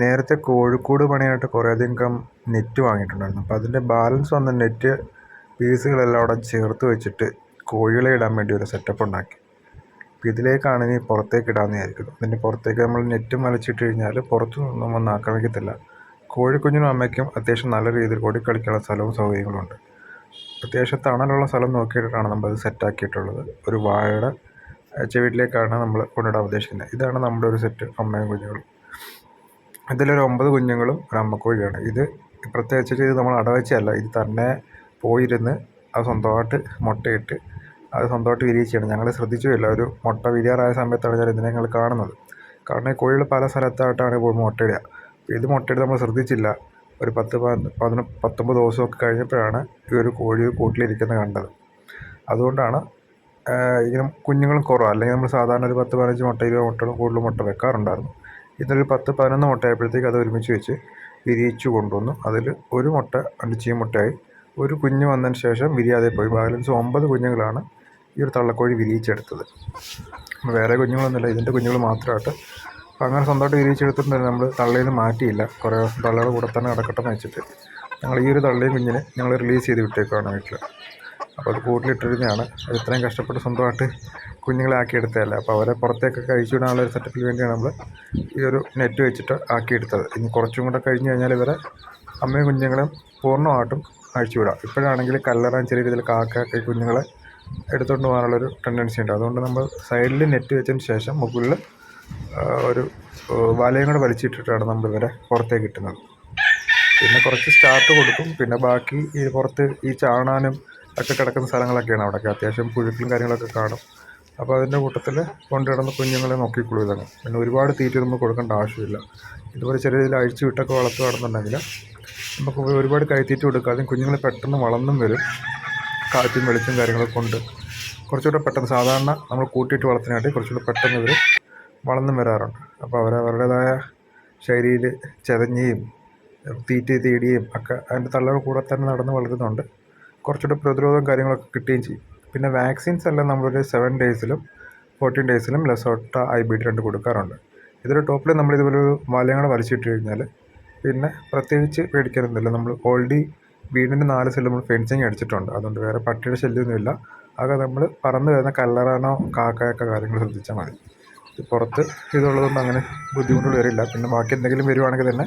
നേരത്തെ കോഴിക്കോട് പണിയായിട്ട് കുറേയധികം നെറ്റ് വാങ്ങിയിട്ടുണ്ടായിരുന്നു. അപ്പോൾ അതിന്റെ ബാലൻസ് വന്ന നെറ്റ് പീസുകളെല്ലാം അവിടെ ചേർത്ത് വെച്ചിട്ട് കോഴികളെ ഇടാൻ വേണ്ടി ഒരു സെറ്റപ്പ് ഉണ്ടാക്കി. അപ്പോൾ ഇതിലേക്കാണ് ഇനി പുറത്തേക്ക് ഇടാമെന്ന് വിചാരിക്കുന്നത്. അതിന്റെ പുറത്തേക്ക് നമ്മൾ നെറ്റ് വലിച്ചിട്ട് കഴിഞ്ഞാൽ പുറത്തു നിന്നും ഒന്നും ആക്രമിക്കത്തില്ല. കോഴിക്കുഞ്ഞിനും അമ്മയ്ക്കും അത്യാവശ്യം നല്ല രീതിയിൽ ഓടിക്കളിക്കാനുള്ള സ്ഥലവും സൗകര്യങ്ങളുമുണ്ട് അത്യാവശ്യം തണലുള്ള സ്ഥലം നോക്കിയിട്ടാണ് നമ്മൾ നമ്മളത് സെറ്റാക്കിയിട്ടുള്ളത് ഒരു വാഴയുടെ ചുവട്ടിലേക്കാണ് നമ്മൾ കൊണ്ടിടാൻ ഉദ്ദേശിക്കുന്നത്. ഇതാണ് നമ്മുടെ ഒരു സെറ്റ് അമ്മയും കുഞ്ഞുങ്ങളും. ഇതിലൊരു ഒമ്പത് കുഞ്ഞുങ്ങളും ഒരു ഇത് പ്രത്യേകിച്ച് ഇത് നമ്മൾ അടവച്ചല്ല ഇത് തന്നെ പോയിരുന്ന് അത് സ്വന്തമായിട്ട് മുട്ടയിട്ട് അത് സ്വന്തമായിട്ട് വിരിയിച്ചാണ് ഞങ്ങൾ ശ്രദ്ധിച്ചുമില്ല. ഒരു മുട്ട വിരിയാറായ സമയത്താണ് ഞാൻ ഇതിനെ ഞങ്ങൾ കാണുന്നത്. കാരണം ഈ കോഴികൾ പല സ്ഥലത്തായിട്ടാണ് പോയി മുട്ടയിടുക. ഇത് മുട്ടയിട്ട് നമ്മൾ ശ്രദ്ധിച്ചില്ല. ഒരു പത്ത് പതിനൊ പത്തൊമ്പത് ദിവസമൊക്കെ കഴിഞ്ഞപ്പോഴാണ് ഈ ഒരു കോഴി കൂട്ടിലിരിക്കുന്നത് കണ്ടത്. അതുകൊണ്ടാണ് ഇങ്ങനെ കുഞ്ഞുങ്ങളും കുറവാണ് അല്ലെങ്കിൽ നമ്മൾ സാധാരണ ഒരു പത്ത് പതിനഞ്ച് മുട്ട ഇരുപത് മുട്ടകളും കൂടുതൽ മുട്ട വെക്കാറുണ്ടായിരുന്നു. ഇതൊരു പത്ത് പതിനൊന്ന് മുട്ടയായപ്പോഴത്തേക്ക് അത് ഒരുമിച്ച് വെച്ച് വിരിയിച്ചു കൊണ്ടുവന്നു. അതിൽ ഒരു മുട്ട അണ്ടിച്ചീയ മുട്ടയായി. ഒരു കുഞ്ഞ് വന്നതിന് ശേഷം വിരിയാതെ പോയി. ബാലൻസ് ഒമ്പത് കുഞ്ഞുങ്ങളാണ് ഈ ഒരു തള്ളക്കോഴി വിരിയിച്ചെടുത്തത്. വേറെ കുഞ്ഞുങ്ങളൊന്നുമില്ല. ഇതിന്റെ കുഞ്ഞുങ്ങൾ മാത്രമായിട്ട്. അപ്പോൾ അങ്ങനെ സ്വന്തമായിട്ട് വിരിയിച്ചെടുത്തിട്ടുണ്ടെങ്കിൽ നമ്മൾ തള്ളയിൽ നിന്ന് മാറ്റിയില്ല. കുറേ ദിവസം തള്ളയുടെ കൂടെ തന്നെ നടക്കട്ടെന്ന് വെച്ചിട്ട്. ഞങ്ങൾ ഈ ഒരു തള്ളയും കുഞ്ഞിനെ ഞങ്ങൾ റിലീസ് ചെയ്ത് വിട്ടേക്കുവാണ് വീട്ടിൽ. അപ്പോൾ അത് കൂട്ടിലിട്ടിരുന്നതാണ് അത് ഇത്രയും കഷ്ടപ്പെട്ട് സ്വന്തമായിട്ട് കുഞ്ഞുങ്ങളെ ആക്കിയെടുത്തതല്ലേ അപ്പോൾ അവരെ പുറത്തേക്കൊക്കെ അഴിച്ചു വിടാനുള്ള ഒരു സെറ്റപ്പിൽ വേണ്ടിയാണ് നമ്മൾ ഈ ഒരു നെറ്റ് വെച്ചിട്ട് ആക്കിയെടുത്തത്. ഇനി കുറച്ചും കൂടെ കഴിഞ്ഞ് കഴിഞ്ഞാൽ ഇവരെ അമ്മയും കുഞ്ഞുങ്ങളും പൂർണമായിട്ടും അഴിച്ചു വിടാം. ഇപ്പോഴാണെങ്കിൽ കല്ലറാൻ ചെറിയ രീതിയിൽ കാക്ക കുഞ്ഞുങ്ങളെ എടുത്തുകൊണ്ട് പോകാനുള്ളൊരു ടെൻഡൻസി ഉണ്ട്. അതുകൊണ്ട് നമ്മൾ സൈഡിൽ നെറ്റ് വെച്ചതിന് ശേഷം മുകളിൽ ഒരു വലയും കൂടെ വലിച്ചിട്ടിട്ടാണ് നമ്മൾ ഇവരെ പുറത്തേക്ക് കിട്ടുന്നത് പിന്നെ കുറച്ച് സ്റ്റാർട്ട് കൊടുക്കും. പിന്നെ ബാക്കി ഈ പുറത്ത് ഈ ചാണാനും ഒക്കെ കിടക്കുന്ന സ്ഥലങ്ങളൊക്കെയാണ് അവിടെയൊക്കെ. അത്യാവശ്യം പുഴുക്കളും കാര്യങ്ങളൊക്കെ കാണും. അപ്പോൾ അതിന്റെ കൂട്ടത്തിൽ കൊണ്ടിടുന്ന കുഞ്ഞുങ്ങളെ നോക്കിക്കൊള്ളൂ ഇതങ്ങ് പിന്നെ ഒരുപാട് തീറ്റ നമ്മൾ കൊടുക്കേണ്ട ആവശ്യമില്ല. ഇതുപോലെ ചെറിയ രീതിയിൽ അഴിച്ചു വിട്ടൊക്കെ വളർത്തുകയാണെന്നുണ്ടെങ്കിൽ നമുക്ക് ഒരുപാട് കൈത്തീറ്റ കൊടുക്കാതെ കുഞ്ഞുങ്ങൾ പെട്ടെന്ന് വളർന്നും വരും. കാറ്റും വെളിച്ചം കാര്യങ്ങളൊക്കെ കൊണ്ട് കുറച്ചുകൂടെ പെട്ടെന്ന് സാധാരണ നമ്മൾ കൂട്ടിയിട്ട് വളർത്തിനായിട്ട് കുറച്ചുകൂടെ പെട്ടെന്ന് ഇവർ വളർന്നും വരാറുണ്ട്. അപ്പോൾ അവർ അവരുടേതായ ശൈലിയിൽ ചെതഞ്ഞയും തീറ്റ തേടിയും ഒക്കെ അതിന്റെ തള്ളവ് കൂടെ തന്നെ നടന്ന് വളരുന്നുണ്ട്. കുറച്ചുകൂടെ പ്രതിരോധവും കാര്യങ്ങളൊക്കെ കിട്ടുകയും ചെയ്യും. പിന്നെ വാക്സിൻസ് എല്ലാം നമ്മളൊരു സെവൻ ഡേയ്സിലും ഫോർട്ടീൻ ഡേയ്സിലും ലെസോട്ട ഐ ബി ഡി രണ്ട് കൊടുക്കാറുണ്ട്. ഇതിന്റെ ടോപ്പിൽ നമ്മൾ ഇതുപോലെ ഒരു വലയങ്ങൾ വലിച്ചിട്ട് കഴിഞ്ഞാൽ പിന്നെ പ്രത്യേകിച്ച് പേടിക്കാനൊന്നുമില്ല നമ്മൾ ഓൾറെഡി വീടിന്റെ നാല് സൈഡിൽ നമ്മൾ ഫെൻസിങ് അടിച്ചിട്ടുണ്ട്. അതുകൊണ്ട് വേറെ പട്ടിയുടെ ശല്യമൊന്നുമില്ല ആകെ നമ്മൾ പറന്ന് വരുന്ന കല്ലറാനോ കാക്കയൊക്കെ കാര്യങ്ങൾ ശ്രദ്ധിച്ചാൽ മതി. പുറത്ത് ഇതുള്ളതുകൊണ്ട് അങ്ങനെ ബുദ്ധിമുട്ടുകൾ വരില്ല. പിന്നെ ബാക്കി എന്തെങ്കിലും വരുവാണെങ്കിൽ തന്നെ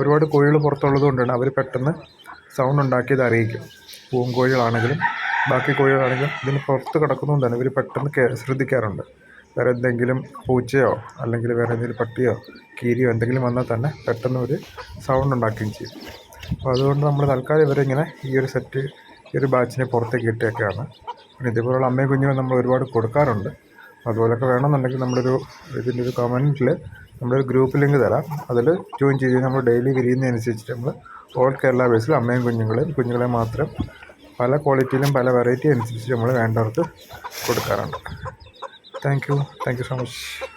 ഒരുപാട് കോഴികൾ പുറത്തുള്ളത് കൊണ്ടാണ് അവർ പെട്ടെന്ന് സൗണ്ട് ഉണ്ടാക്കിയത് അറിയിക്കും. പൂങ്കോഴികളാണെങ്കിലും ബാക്കി കോഴികളാണെങ്കിലും ഇതിന് പുറത്ത് കിടക്കുന്നതുകൊണ്ട് തന്നെ ഇവർ പെട്ടെന്ന് കേ ശ്രദ്ധിക്കാറുണ്ട്. വേറെ എന്തെങ്കിലും പൂച്ചയോ അല്ലെങ്കിൽ വേറെ എന്തെങ്കിലും പട്ടിയോ കീരിയോ എന്തെങ്കിലും വന്നാൽ തന്നെ പെട്ടെന്ന് ഒരു സൗണ്ട് ഉണ്ടാക്കുകയും ചെയ്യും. അപ്പോൾ അതുകൊണ്ട് നമ്മൾ തൽക്കാലം ഇവരിങ്ങനെ ഈ ഒരു സെറ്റ് ഈ ഒരു ബാച്ചിനെ പുറത്തേക്ക് ഇട്ടേക്കാണ്. പിന്നെ ഇതുപോലുള്ള അമ്മയും കുഞ്ഞുങ്ങൾ നമ്മൾ ഒരുപാട് കൊടുക്കാറുണ്ട്. അതുപോലൊക്കെ വേണമെന്നുണ്ടെങ്കിൽ നമ്മളൊരു ഇതിന്റെ ഒരു കമന്റിൽ ഒരു ഗ്രൂപ്പ് ലിങ്ക് തരാം. അതിൽ ജോയിൻ ചെയ്ത് നമ്മൾ ഡെയിലി വിരിയുന്നതനുസരിച്ചിട്ട് നമ്മൾ ഓൾ കേരള ബേസിൽ അമ്മയും കുഞ്ഞുങ്ങളെയും കുഞ്ഞുങ്ങളെ മാത്രം പല ക്വാളിറ്റിയിലും പല വെറൈറ്റി അനുസരിച്ച് നമ്മൾ വേണ്ടവർക്ക് കൊടുക്കാറുണ്ട്. Thank you. Thank you so much.